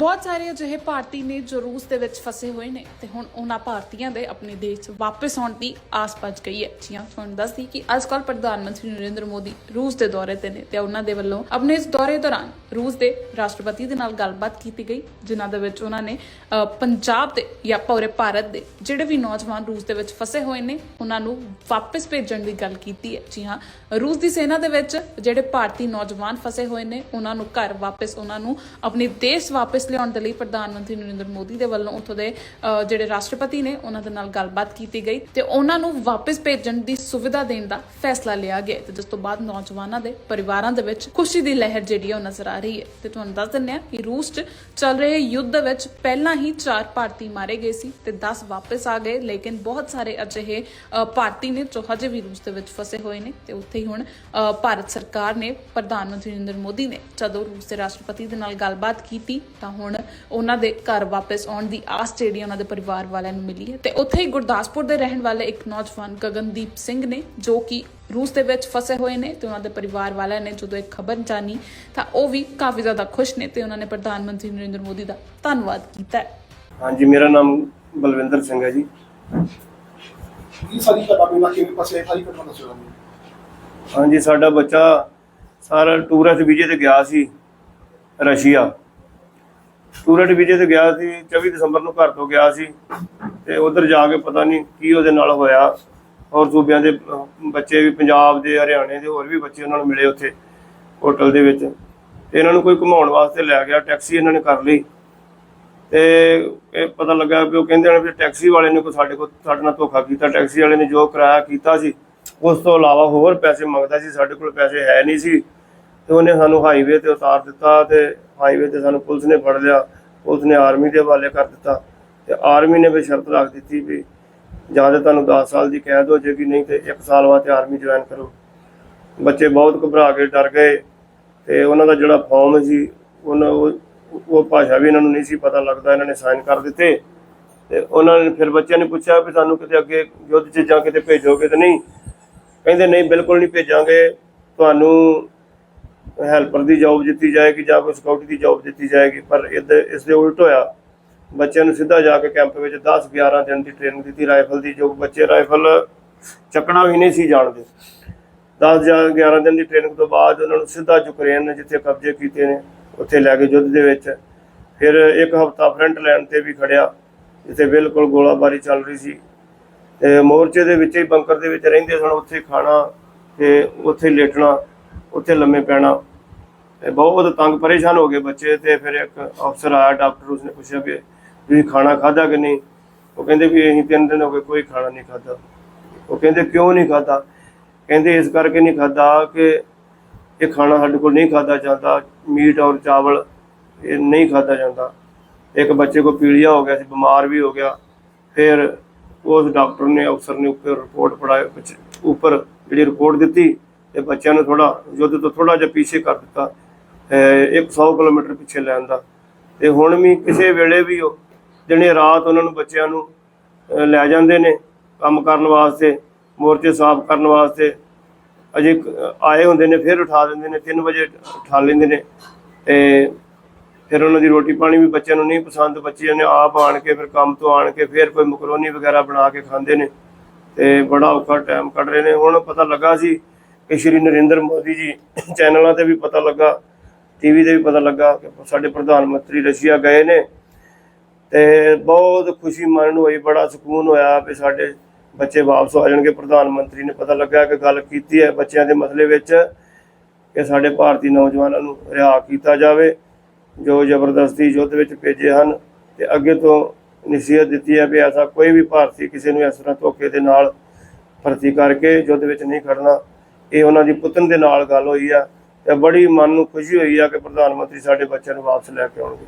ਬਹੁਤ ਸਾਰੇ ਅਜਿਹੇ ਭਾਰਤੀ ਨੇ ਜੋ ਰੂਸ ਦੇ ਵਿੱਚ ਫਸੇ ਹੋਏ ਨੇ ਤੇ ਹੁਣ ਉਹਨਾਂ ਭਾਰਤੀਆਂ ਦੇ ਆਪਣੇ ਦੇਸ਼ 'ਚ ਵਾਪਸ ਆਉਣ ਦੀ ਆਸ ਪੱਜ ਗਈ ਹੈ। ਜੀ ਹਾਂ, ਤੁਹਾਨੂੰ ਦੱਸਦੀ ਕਿ ਅੱਜ ਕੱਲ੍ਹ ਪ੍ਰਧਾਨ ਮੰਤਰੀ ਨਰਿੰਦਰ ਮੋਦੀ ਰੂਸ ਦੇ ਦੌਰੇ ਤੇ ਨੇ ਤੇ ਉਹਨਾਂ ਦੇ ਵੱਲੋਂ ਆਪਣੇ ਇਸ ਦੌਰੇ ਦੌਰਾਨ ਰੂਸ ਦੇ ਰਾਸ਼ਟਰਪਤੀ ਦੇ ਨਾਲ ਗੱਲਬਾਤ ਕੀਤੀ ਗਈ, ਜਿਨ੍ਹਾਂ ਦੇ ਵਿੱਚ ਉਹਨਾਂ ਨੇ ਪੰਜਾਬ ਦੇ ਜਾਂ ਪੂਰੇ ਭਾਰਤ ਦੇ ਜਿਹੜੇ ਵੀ ਨੌਜਵਾਨ ਰੂਸ ਦੇ ਵਿੱਚ ਫਸੇ ਹੋਏ ਨੇ, ਉਹਨਾਂ ਨੂੰ ਵਾਪਸ ਭੇਜਣ ਦੀ ਗੱਲ ਕੀਤੀ ਹੈ। ਜੀ ਹਾਂ, ਰੂਸ ਦੀ ਸੈਨਾ ਦੇ ਵਿੱਚ ਜਿਹੜੇ ਭਾਰਤੀ ਨੌਜਵਾਨ ਫਸੇ ਹੋਏ ਨੇ, ਉਹਨਾਂ ਨੂੰ ਘਰ ਵਾਪਸ, ਉਹਨਾਂ ਨੂੰ ਆਪਣੇ ਦੇਸ਼ ਵਾਪਸ ਲਿਆਉਣ ਦੇ ਲਈ ਪ੍ਰਧਾਨ ਮੰਤਰੀ ਨਰਿੰਦਰ ਮੋਦੀ ਦੇ ਵੱਲੋਂ ਉੱਥੋਂ ਦੇ ਅ, ਜਿਹੜੇ ਰਾਸ਼ਟਰਪਤੀ ਨੇ ਉਹਨਾਂ ਦੇ ਨਾਲ ਗੱਲਬਾਤ ਕੀਤੀ ਗਈ ਤੇ ਉਹਨਾਂ ਨੂੰ ਵਾਪਸ ਭੇਜਣ ਦੀ ਸੁਵਿਧਾ ਦੇਣ ਦਾ ਫੈਸਲਾ ਲਿਆ ਗਿਆ ਤੇ ਜਿਸ ਤੋਂ ਬਾਅਦ ਨੌਜਵਾਨਾਂ ਦੇ ਪਰਿਵਾਰਾਂ ਦੇ ਵਿੱਚ ਖੁਸ਼ੀ ਦੀ ਲਹਿਰ ਜਿਹੜੀ ਉਹ ਨਜ਼ਰ ਆ ਰਹੀ ਹੈ। ਤੇ ਤੁਹਾਨੂੰ ਦੱਸ ਦਿੰਦੇ ਹਾਂ ਕਿ ਰੂਸ 'ਚ ਚੱਲ ਰਹੇ ਯੁੱਧ ਦੇ ਵਿੱਚ ਪਹਿਲਾਂ ਹੀ 4 ਭਾਰਤੀ ਮਾਰੇ ਗਏ ਸੀ ਤੇ 10 ਵਾਪਸ ਆ ਗਏ ਲੇਕਿਨ ਬਹੁਤ ਸਾਰੇ ਅਜਿਹੇ ਅ, ਭਾਰਤੀ ਨੇ ਜੋ ਹਜੇ ਵੀ ਰੂਸ ਦੇ ਵਿੱਚ ਫਸੇ ਹੋਏ ਨੇ ਤੇ ਉੱਥੇ ਹੀ ਹੁਣ ਅ, ਭਾਰਤ ਸਰਕਾਰ ਨੇ ਪ੍ਰਧਾਨ ਮੰਤਰੀ ਨਰਿੰਦਰ ਮੋਦੀ ਨੇ ਜਦੋਂ ਰੂਸ ਦੇ ਰਾਸ਼ਟਰਪਤੀ ਦੇ ਨਾਲ ਗੱਲਬਾਤ ਕੀਤੀ ਤਾਂ ਹੁਣ ਉਹਨਾਂ ਦੇ ਘਰ ਵਾਪਸ ਆਉਣ ਦੀ ਆਸ ਜਿਹੜੀ ਉਹਨਾਂ ਦੇ ਪਰਿਵਾਰ ਵਾਲਿਆਂ ਨੂੰ ਮਿਲੀ ਹੈ। ਤੇ ਉੱਥੇ ਹੀ ਗੁਰਦਾਸਪੁਰ ਦੇ ਰਹਿਣ ਵਾਲੇ ਇੱਕ ਨੌਜਵਾਨ ਗਗਨਦੀਪ ਸਿੰਘ ਨੇ ਜੋ ਕਿ ਰੂਸ ਦੇ ਵਿੱਚ ਫਸੇ ਹੋਏ ਨੇ ਤੇ ਉਹਨਾਂ ਦੇ ਪਰਿਵਾਰ ਵਾਲਿਆਂ ਨੇ ਜਦੋਂ ਇਹ ਖਬਰ ਜਾਣੀ ਤਾਂ ਉਹ ਵੀ ਕਾਫੀ ਜ਼ਿਆਦਾ ਖੁਸ਼ ਨੇ ਤੇ ਉਹਨਾਂ ਨੇ ਪ੍ਰਧਾਨ ਮੰਤਰੀ ਨਰਿੰਦਰ ਮੋਦੀ ਦਾ ਧੰਨਵਾਦ ਕੀਤਾ ਹੈ। ਹਾਂਜੀ ਮੇਰਾ ਨਾਮ ਬਲਵਿੰਦਰ ਸਿੰਘ ਹੈ ਜੀ। ਕੀ ਸਾਰੀ ਘਟਨਾ ਬਿਨਾ ਕਿਵੇਂ ਫਸੇ? ਸਾਰੀ ਘਟਨਾ ਦੱਸੋ ਮੈਨੂੰ। ਹਾਂਜੀ ਸਾਡਾ ਬੱਚਾ ਸਾਰਾ ਟੂਰਿਸਟ ਵੀਜ਼ੇ ਤੇ ਗਿਆ ਸੀ ਰਸ਼ੀਆ। ਟੂਰਿਸਟ ਵੀਜ਼ੇ ਤੇ ਗਿਆ ਸੀ 24 ਦਸੰਬਰ ਨੂੰ ਘਰ ਤੋਂ ਗਿਆ ਸੀ ਤੇ ਉਧਰ ਜਾ ਕੇ ਪਤਾ ਨਹੀਂ ਕੀ ਉਹਦੇ ਨਾਲ ਹੋਇਆ। ਔਰ ਸੂਬਿਆਂ ਦੇ ਬੱਚੇ ਵੀ ਪੰਜਾਬ ਦੇ, ਹਰਿਆਣੇ ਦੇ, ਹੋਰ ਵੀ ਬੱਚੇ ਉਹਨਾਂ ਨੂੰ ਮਿਲੇ ਉੱਥੇ ਹੋਟਲ ਦੇ ਵਿੱਚ। ਤੇ ਇਹਨਾਂ ਨੂੰ ਕੋਈ ਘੁਮਾਉਣ ਵਾਸਤੇ ਲੈ ਗਿਆ, ਟੈਕਸੀ ਇਹਨਾਂ ਨੇ ਕਰ ਲਈ। ਤੇ ਇਹ ਪਤਾ ਲੱਗਾ ਕਿ ਉਹ ਕਹਿੰਦੇ ਨੇ ਵੀ ਟੈਕਸੀ ਵਾਲੇ ਨੇ ਕੋਈ ਸਾਡੇ ਕੋਲ, ਸਾਡੇ ਨਾਲ ਧੋਖਾ ਕੀਤਾ। ਟੈਕਸੀ ਵਾਲੇ ਨੇ ਜੋ ਕਿਰਾਇਆ ਕੀਤਾ ਸੀ, ਉਸ ਤੋਂ ਇਲਾਵਾ ਹੋਰ ਪੈਸੇ ਮੰਗਦਾ ਸੀ, ਸਾਡੇ ਕੋਲ ਪੈਸੇ ਹੈ ਨਹੀਂ ਸੀ। ਤੇ ਉਹਨੇ ਸਾਨੂੰ ਹਾਈਵੇ ਤੇ ਉਤਾਰ ਦਿੱਤਾ ਤੇ ਹਾਈਵੇ ਤੇ ਸਾਨੂੰ ਪੁਲਿਸ ਨੇ ਫੜ ਲਿਆ, ਪੁਲਿਸ ਨੇ ਆਰਮੀ ਦੇ ਹਵਾਲੇ ਕਰ ਦਿੱਤਾ ਤੇ ਆਰਮੀ ਨੇ ਵੀ ਸ਼ਰਤ ਰੱਖ ਦਿੱਤੀ ਵੀ ਜਾਂ ਤਾਂ ਤੁਹਾਨੂੰ 10 ਸਾਲ ਦੀ ਕੈਦ ਹੋ ਜਾਏਗੀ, ਨਹੀਂ ਤੇ 1 ਸਾਲ ਵਾਸਤੇ ਆਰਮੀ ਜੁਆਇਨ ਕਰੋ। ਬੱਚੇ ਬਹੁਤ ਘਬਰਾ ਕੇ ਡਰ ਗਏ ਤੇ ਉਹਨਾਂ ਦਾ ਜਿਹੜਾ ਫਾਰਮ ਸੀ, ਉਹਨਾਂ ਉਹ ਉਹ ਭਾਸ਼ਾ ਵੀ ਇਹਨਾਂ ਨੂੰ ਨਹੀਂ ਸੀ ਪਤਾ ਲੱਗਦਾ, ਇਹਨਾਂ ਨੇ ਸਾਈਨ ਕਰ ਦਿੱਤੇ ਤੇ ਉਹਨਾਂ ਨੇ ਫਿਰ ਬੱਚਿਆਂ ਨੇ ਪੁੱਛਿਆ ਵੀ ਸਾਨੂੰ ਕਿਤੇ ਅੱਗੇ ਯੁੱਧ 'ਚ ਜਾਂ ਕਿਤੇ ਭੇਜੋਗੇ ਤੇ ਨਹੀਂ? ਕਹਿੰਦੇ, ਨਹੀਂ, ਬਿਲਕੁਲ ਨਹੀਂ ਭੇਜਾਂਗੇ। ਤੁਹਾਨੂੰ ਹੈਲਪਰ ਦੀ ਜੌਬ ਦਿੱਤੀ ਜਾਏਗੀ ਜਾਂ ਕੋਈ ਸਿਕਿਉਰਿਟੀ ਦੀ ਜੌਬ ਦਿੱਤੀ ਜਾਏਗੀ, ਪਰ ਇਹਦੇ ਇਸ ਦੇ ਉਲਟ ਹੋਇਆ, ਬੱਚਿਆਂ ਨੂੰ ਸਿੱਧਾ ਜਾ ਕੇ ਕੈਂਪ ਵਿੱਚ 10 11 ਦਿਨ ਦੀ ਟ੍ਰੇਨਿੰਗ ਦਿੱਤੀ ਰਾਈਫਲ ਦੀ, ਜੋ ਬੱਚੇ ਰਾਈਫਲ ਚੱਕਣਾ ਵੀ ਨਹੀਂ ਸੀ ਜਾਣਦੇ। 10 ਜਾਂ 11 ਦਿਨ ਦੀ ਟ੍ਰੇਨਿੰਗ ਤੋਂ ਬਾਅਦ ਉਹਨਾਂ ਨੂੰ ਸਿੱਧਾ ਯੂਕਰੇਨ ਨੇ ਜਿੱਥੇ ਕਬਜ਼ੇ ਕੀਤੇ ਨੇ, ਉੱਥੇ ਲੈ ਕੇ ਯੁੱਧ ਦੇ ਵਿੱਚ। ਫਿਰ ਇੱਕ ਹਫਤਾ ਫਰੰਟ ਲਾਈਨ ਤੇ ਵੀ ਖੜਿਆ, ਜਿੱਥੇ ਬਿਲਕੁਲ ਗੋਲਾਬਾਰੀ ਚੱਲ ਰਹੀ ਸੀ। ਤੇ ਮੋਰਚੇ ਦੇ ਵਿੱਚ ਹੀ ਬੰਕਰ ਦੇ ਵਿੱਚ ਰਹਿੰਦੇ ਸਨ, ਉੱਥੇ ਖਾਣਾ ਤੇ ਉੱਥੇ ਲੇਟਣਾ, ਉੱਥੇ ਲੰਮੇ ਪੈਣਾ। ਤੇ ਬਹੁਤ ਤੰਗ ਪਰੇਸ਼ਾਨ ਹੋ ਗਏ ਬੱਚੇ ਤੇ ਫਿਰ ਇੱਕ ਅਫਸਰ ਆਇਆ ਡਾਕਟਰ ਉਸਨੇ ਪੁੱਛਿਆ ਕਿ ਤੁਸੀਂ ਖਾਣਾ ਖਾਧਾ ਕਿ ਨਹੀਂ? ਉਹ ਕਹਿੰਦੇ ਵੀ ਅਸੀਂ ਤਿੰਨ ਦਿਨ ਹੋ ਗਏ ਕੋਈ ਖਾਣਾ ਨਹੀਂ ਖਾਧਾ। ਉਹ ਕਹਿੰਦੇ ਕਿਉਂ ਨਹੀਂ ਖਾਧਾ? ਕਹਿੰਦੇ ਇਸ ਕਰਕੇ ਨਹੀਂ ਖਾਧਾ ਕਿ ਇਹ ਖਾਣਾ ਸਾਡੇ ਕੋਲ ਨਹੀਂ ਖਾਧਾ ਜਾਂਦਾ, ਮੀਟ ਔਰ ਚਾਵਲ ਇਹ ਨਹੀਂ ਖਾਧਾ ਜਾਂਦਾ। ਇੱਕ ਬੱਚੇ ਕੋ ਪੀਲੀਆ ਹੋ ਗਿਆ ਸੀ, ਬਿਮਾਰ ਵੀ ਹੋ ਗਿਆ। ਫਿਰ ਉਸ ਡਾਕਟਰ ਨੇ ਅਫਸਰ ਨੇ ਉੱਪਰ ਰਿਪੋਰਟ ਪੜਾਇਆ ਉੱਪਰ ਜਿਹੜੀ ਰਿਪੋਰਟ ਦਿੱਤੀ ਤੇ ਬੱਚਿਆਂ ਨੂੰ ਥੋੜਾ ਯੁੱਧ ਤੋਂ ਥੋੜਾ ਜਿਹਾ ਪਿੱਛੇ ਕਰ ਦਿੱਤਾ। 100 ਕਿਲੋਮੀਟਰ ਪਿੱਛੇ ਲੈਣ ਦਾ ਤੇ ਹੁਣ ਵੀ ਕਿਸੇ ਵੇਲੇ ਵੀ ਉਹ ਦਿਨੇ ਰਾਤ ਉਹਨਾਂ ਨੂੰ ਬੱਚਿਆਂ ਨੂੰ ਲੈ ਜਾਂਦੇ ਨੇ ਕੰਮ ਕਰਨ ਵਾਸਤੇ, ਮੋਰਚੇ ਸਾਫ਼ ਕਰਨ ਵਾਸਤੇ। ਅਜੇ ਆਏ ਹੁੰਦੇ ਨੇ, ਫਿਰ ਉਠਾ ਦਿੰਦੇ ਨੇ 3 ਵਜੇ ਉਠਾ ਲੈਂਦੇ ਨੇ। ਤੇ ਫਿਰ ਉਹਨਾਂ ਦੀ ਰੋਟੀ ਪਾਣੀ ਵੀ ਬੱਚਿਆਂ ਨੂੰ ਨਹੀਂ ਪਸੰਦ, ਬੱਚਿਆਂ ਨੇ ਆਪ ਆਣ ਕੇ ਫਿਰ ਕੰਮ ਤੋਂ ਆਣ ਕੇ ਫਿਰ ਕੋਈ ਮਕਰੋਨੀ ਵਗੈਰਾ ਬਣਾ ਕੇ ਖਾਂਦੇ ਨੇ। ਤੇ ਬੜਾ ਔਖਾ ਟਾਈਮ ਕੱਢ ਰਹੇ ਨੇ। ਹੁਣ ਪਤਾ ਲੱਗਾ ਸੀ ਕਿ ਸ਼੍ਰੀ ਨਰਿੰਦਰ ਮੋਦੀ ਜੀ ਚੈਨਲਾਂ ਤੇ ਵੀ ਪਤਾ ਲੱਗਾ ਟੀਵੀ ਤੇ ਵੀ ਪਤਾ ਲੱਗਾ ਕਿ ਸਾਡੇ ਪ੍ਰਧਾਨ ਮੰਤਰੀ ਰਸ਼ੀਆ ਗਏ ਨੇ ਤੇ ਬਹੁਤ ਖੁਸ਼ੀ ਮਨ ਨੂੰ ਹੋਈ, ਬੜਾ ਸਕੂਨ ਹੋਇਆ ਵੀ ਸਾਡੇ ਬੱਚੇ ਵਾਪਸ ਆ ਜਾਣਗੇ। ਪ੍ਰਧਾਨ ਮੰਤਰੀ ਨੇ ਪਤਾ ਲੱਗਾ ਕਿ ਗੱਲ ਕੀਤੀ ਹੈ ਬੱਚਿਆਂ ਦੇ ਮਸਲੇ ਵਿੱਚ ਕਿ ਸਾਡੇ ਭਾਰਤੀ ਨੌਜਵਾਨਾਂ ਨੂੰ ਰਿਹਾ ਕੀਤਾ ਜਾਵੇ। ਜੋ ਜ਼ਬਰਦਸਤੀ ਯੁੱਧ ਵਿੱਚ ਭੇਜੇ ਹਨ ਤੇ ਅੱਗੇ ਤੋਂ ਨਸੀਹਤ ਦਿੱਤੀ ਹੈ ਵੀ ਐਸਾ ਕੋਈ ਵੀ ਭਾਰਤੀ ਕਿਸੇ ਨੂੰ ਇਸ ਤਰ੍ਹਾਂ ਧੋਖੇ ਦੇ ਨਾਲ ਭਰਤੀ ਕਰਕੇ ਯੁੱਧ ਵਿੱਚ ਨਹੀਂ ਖੜਨਾ। ਇਹ ਉਹਨਾਂ ਦੀ ਪੁੱਤਨ ਦੇ ਨਾਲ ਗੱਲ ਹੋਈ ਆ। ਤੇ ਬੜੀ ਮਨ ਨੂੰ ਖੁਸ਼ੀ ਹੋਈ ਆ ਕਿ ਪ੍ਰਧਾਨ ਮੰਤਰੀ ਸਾਡੇ ਬੱਚਿਆਂ ਨੂੰ ਵਾਪਸ ਲੈ ਕੇ ਆਉਣਗੇ।